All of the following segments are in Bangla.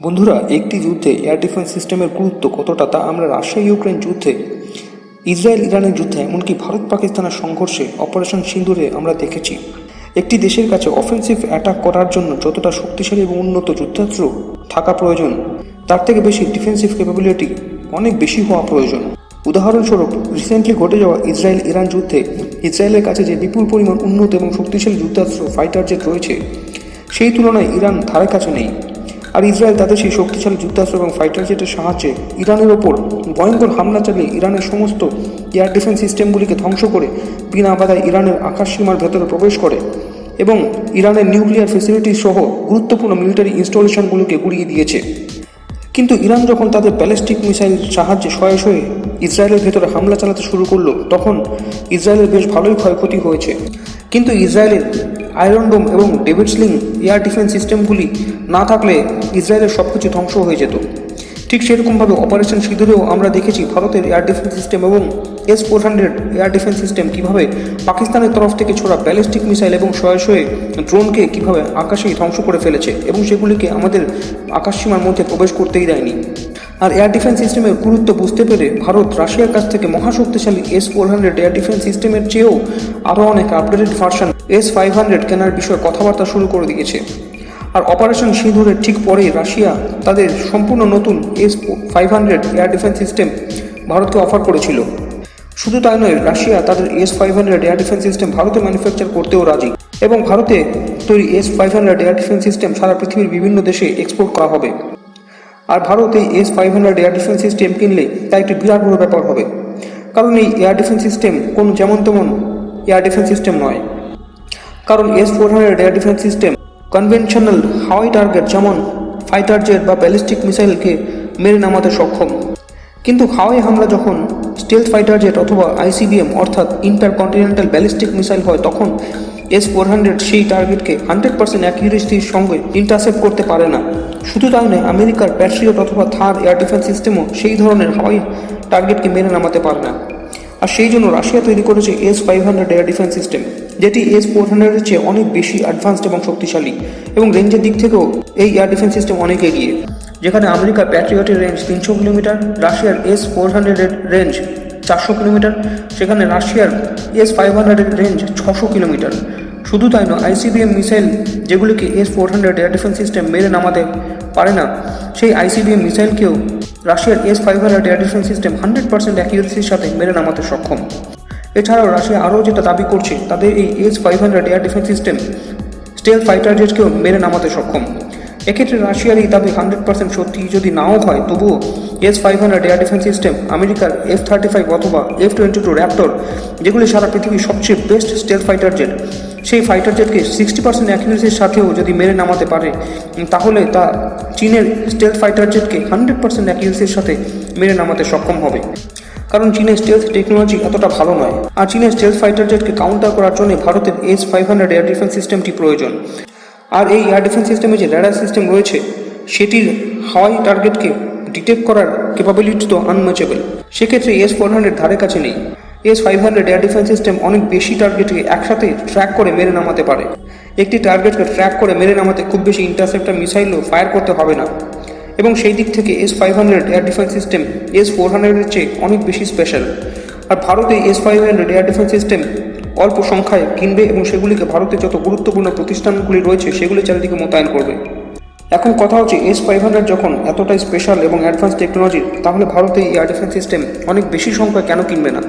বন্ধুরা, একটি যুদ্ধে এয়ার ডিফেন্স সিস্টেমের গুরুত্ব কতটা তা আমরা রাশিয়া ইউক্রেন যুদ্ধে ইসরায়েল ইরানের যুদ্ধে, এমনকি ভারত পাকিস্তানের সংঘর্ষে অপারেশন সিঁদুরে আমরা দেখেছি। একটি দেশের কাছে অফেন্সিভ অ্যাটাক করার জন্য যতটা শক্তিশালী এবং উন্নত যুদ্ধাস্ত্র থাকা প্রয়োজন, তার থেকে বেশি ডিফেন্সিভ ক্যাপাবিলিটি অনেক বেশি হওয়া প্রয়োজন। উদাহরণস্বরূপ রিসেন্টলি ঘটে যাওয়া ইসরায়েল ইরান যুদ্ধে ইসরায়েলের কাছে যে বিপুল পরিমাণ উন্নত এবং শক্তিশালী যুদ্ধাস্ত্র ফাইটার জেট রয়েছে, সেই তুলনায় ইরান ধারে কাছে নেই। আর ইসরায়েল তাদের সেই শক্তিশালী যুদ্ধাস্ত্র এবং ফাইটার জেটের সাহায্যে ইরানের ওপর ভয়ঙ্কর হামলা চালিয়ে ইরানের সমস্ত এয়ার ডিফেন্স সিস্টেমগুলিকে ধ্বংস করে বিনা বাধায় ইরানের আকাশ সীমার ভেতরে প্রবেশ করে এবং ইরানের নিউক্লিয়ার ফেসিলিটি সহ গুরুত্বপূর্ণ মিলিটারি ইনস্টলেশনগুলোকে গুড়িয়ে দিয়েছে। কিন্তু ইরান যখন তাদের ব্যালিস্টিক মিসাইল সাহায্যে শয়ে শয়ে ইসরায়েলের ভেতরে হামলা চালাতে শুরু করল, তখন ইসরায়েলের বেশ ভালোই ক্ষয়ক্ষতি হয়েছে। কিন্তু ইসরায়েলের আয়রন ডোম এবং ডেভিডসলিং এয়ার ডিফেন্স সিস্টেমগুলি না থাকলে ইসরায়েলের সব কিছু ধ্বংস হয়ে যেত। ঠিক সেরকমভাবে অপারেশন সিঁদুরেও আমরা দেখেছি ভারতের এয়ার ডিফেন্স সিস্টেম এবং S four hundred air defence system কীভাবে পাকিস্তানের তরফ থেকে ছোড়া ব্যালিস্টিক মিসাইল এবং শয়ে ড্রোনকে কীভাবে আকাশেই ধ্বংস করে ফেলেছে এবং সেগুলিকে আমাদের আকাশসীমার মধ্যে প্রবেশ করতেই দেয়নি। আর এয়ার ডিফেন্স সিস্টেমের গুরুত্ব বুঝতে পেরে ভারত রাশিয়ার কাছ থেকে মহাশক্তিশালী S four hundred air defence সিস্টেমের চেয়েও আরও অনেক updated version S five hundred কেনার বিষয়ে কথাবার্তা শুরু করে দিয়েছে। আর অপারেশন সিঁদুরের ঠিক পরেই রাশিয়া তাদের সম্পূর্ণ নতুন S five hundred air defence system ভারতকে অফার করেছিল। শুধু তাই নয়, রাশিয়া তাদের S five hundred air defence system ভারতে ম্যানুফ্যাকচার করতেও রাজি এবং ভারতে তৈরি S five hundred air defence system সারা পৃথিবীর বিভিন্ন দেশে এক্সপোর্ট করা হবে। আর ভারত এই S five hundred air defence system কিনলে তা একটি বিরাট বড় ব্যাপার হবে। কারণ এই এয়ার ডিফেন্স সিস্টেম কোনো যেমন তেমন এয়ার ডিফেন্স সিস্টেম নয়। কারণ S four hundred air defence system conventional হাওয়াই টার্গেট যেমন ফাইটার জেট বা ব্যালিস্টিক মিসাইলকে মেরে নামাতে সক্ষম। কিন্তু হাওয়াই হামলা যখন স্টেলথ ফাইটার জেট অথবা আইসিবিএম অর্থাৎ ইন্টারকন্টিনেন্টাল ব্যালিস্টিক মিসাইল হয়, তখন এস ফোর হান্ড্রেড সেই টার্গেটকে হান্ড্রেড পার্সেন্ট অ্যাকিউরেসির সঙ্গে ইন্টারসেপ্ট করতে পারে না। শুধু তাই নয়, আমেরিকার প্যাট্রিয়ট অথবা থার এয়ার ডিফেন্স সিস্টেমও সেই ধরনের হাওয়াই টার্গেটকে মেনে নামাতে পারে না। আর সেই জন্য রাশিয়া তৈরি করেছে S five hundred air defence system যেটি এস ফোর হান্ড্রেডের চেয়ে অনেক বেশি অ্যাডভান্সড এবং শক্তিশালী এবং রেঞ্জের দিক থেকেও এই এয়ার ডিফেন্স সিস্টেম অনেক এগিয়ে। যেখানে আমেরিকার প্যাট্রিয়টের রেঞ্জ তিনশো কিলোমিটার, রাশিয়ার এস ফোর হান্ড্রেডের রেঞ্জ চারশো কিলোমিটার, সেখানে রাশিয়ার এস ফাইভ হান্ড্রেডের রেঞ্জ ছশো কিলোমিটার। শুধু তাই নয় আইসিবিএম মিসাইল যেগুলিকে S four hundred air defence system মেরে নামাতে পারে না, সেই আইসিবিএম মিসাইলকেও রাশিয়ার S five hundred air defence system hundred percent অ্যাকিউরেসির সাথে মেরে নামাতে সক্ষম। এছাড়াও রাশিয়া আরও যেটা দাবি করছে তাদের এই S five hundred air defence system stealth fighter জেটকেও মেরে নামাতে সক্ষম। এক্ষেত্রে রাশিয়ার এই দাবি হান্ড্রেড পার্সেন্ট সত্যি। যদি নাও হয়, তবুও S five hundred air defence system আমেরিকার এফ থার্টি ফাইভ অথবা এফ টোয়েন্টি টু র্যাপটর যেগুলি সারা পৃথিবীর সবচেয়ে বেস্ট স্টেল ফাইটার জেট সেই ফাইটার জেটকে সিক্সটি পার্সেন্ট অ্যাকিউরেসির সাথেও যদি মেরে নামাতে পারে, তাহলে তা চীনের স্টেল ফাইটার জেটকে হান্ড্রেড পার্সেন্ট অ্যাকিউরেসির সাথে মেরে নামাতে সক্ষম হবে। কারণ চীনের স্টেলথ টেকনোলজি এতটা ভালো নয়। আর চীনের স্টেলথ ফাইটার জেটকে কাউন্টার করার জন্য ভারতের S five hundred air defence সিস্টেমটি প্রয়োজন। আর এই এয়ার ডিফেন্স সিস্টেমে যে র্যাডার সিস্টেম রয়েছে, সেটির হাওয়াই টার্গেটকে ডিটেক্ট করার ক্যাপাবিলিটি তো আনম্যাচেবল সেক্ষেত্রে এস ফোর হান্ড্রেড ধারে কাছে নেই। S five hundred air defence system অনেক বেশি টার্গেটকে একসাথে ট্র্যাক করে মেরে নামাতে পারে। একটি টার্গেটকে ট্র্যাক করে মেরে নামাতে খুব বেশি ইন্টারসেপ্টার মিসাইলও ফায়ার করতে হবে না। এবং সেই দিক থেকে S five hundred air defence system S four হান্ড্রেডের চেয়ে অনেক বেশি স্পেশাল আর ভারতে S five hundred air defence system অল্প সংখ্যায় কিনবে এবং সেগুলিকে ভারতের যত গুরুত্বপূর্ণ প্রতিষ্ঠানগুলি রয়েছে, সেগুলি চারিদিকে মোতায়েন করবে। এখন কথা হচ্ছে এস ফাইভ হান্ড্রেড যখন এতটাই স্পেশাল এবং অ্যাডভান্স টেকনোলজি তাহলে ভারতে এই এয়ার ডিফেন্স সিস্টেম অনেক বেশি সংখ্যায় কেন কিনবে না?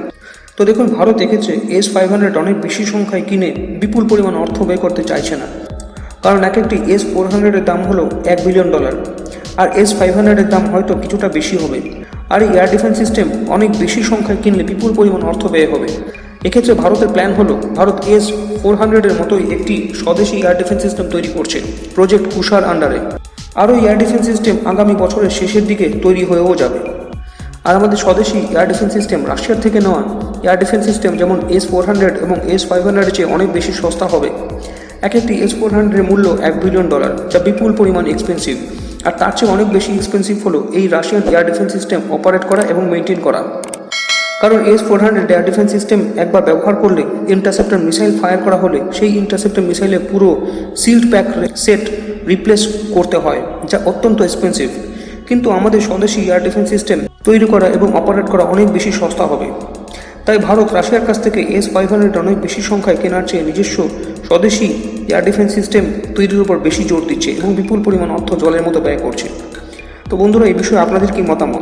তো দেখুন, ভারত এক্ষেত্রে এস ফাইভ হান্ড্রেড অনেক বেশি সংখ্যায় কিনে বিপুল পরিমাণ অর্থ ব্যয় করতে চাইছে না। কারণ এক একটি এস ফোর হান্ড্রেডের দাম হলো এক বিলিয়ন ডলার আর এস ফাইভ হান্ড্রেডের দাম হয়তো কিছুটা বেশি হবে। আর এই এয়ার ডিফেন্স সিস্টেম অনেক বেশি সংখ্যায় কিনলে বিপুল পরিমাণ অর্থ ব্যয় হবে। এক্ষেত্রে ভারতের প্ল্যান হলো ভারত এস ফোর হান্ড্রেডের মতোই একটি স্বদেশি এয়ার ডিফেন্স সিস্টেম তৈরি করছে প্রজেক্ট কুষার আন্ডারে আরও এয়ার ডিফেন্স সিস্টেম আগামী বছরের শেষের দিকে তৈরি হয়েও যাবে। আর আমাদের স্বদেশি এয়ার ডিফেন্স সিস্টেম রাশিয়ার থেকে নেওয়া এয়ার ডিফেন্স সিস্টেম যেমন এস ফোর হান্ড্রেড এবং এস ফাইভ হান্ড্রেডের চেয়ে অনেক বেশি সস্তা হবে। এক একটি এস ফোর হান্ড্রেডের মূল্য এক বিলিয়ন ডলার যা বিপুল পরিমাণ এক্সপেন্সিভ আর তার চেয়ে অনেক বেশি এক্সপেন্সিভ হলো এই Russian air defence system operate করা এবং মেনটেন করা। কারণ S four hundred air defence system একবার ব্যবহার করলে ইন্টারসেপ্টর মিসাইল ফায়ার করা হলে সেই ইন্টারসেপ্টর মিসাইলের পুরো সিল্ড প্যাক সেট রিপ্লেস করতে হয়, যা অত্যন্ত এক্সপেন্সিভ কিন্তু আমাদের স্বদেশি এয়ার ডিফেন্স সিস্টেম তৈরি করা এবং অপারেট করা অনেক বেশি সস্তা হবে। তাই ভারত রাশিয়ার কাছ থেকে এস ফাইভ হান্ড্রেড অনেক বেশি সংখ্যায় কেনার চেয়ে নিজস্ব স্বদেশি এয়ার ডিফেন্স সিস্টেম তৈরির উপর বেশি জোর দিচ্ছে এবং বিপুল পরিমাণ অর্থ জলের মতো ব্যয় করছে। তো বন্ধুরা, এই বিষয়ে আপনাদের কি মতামত?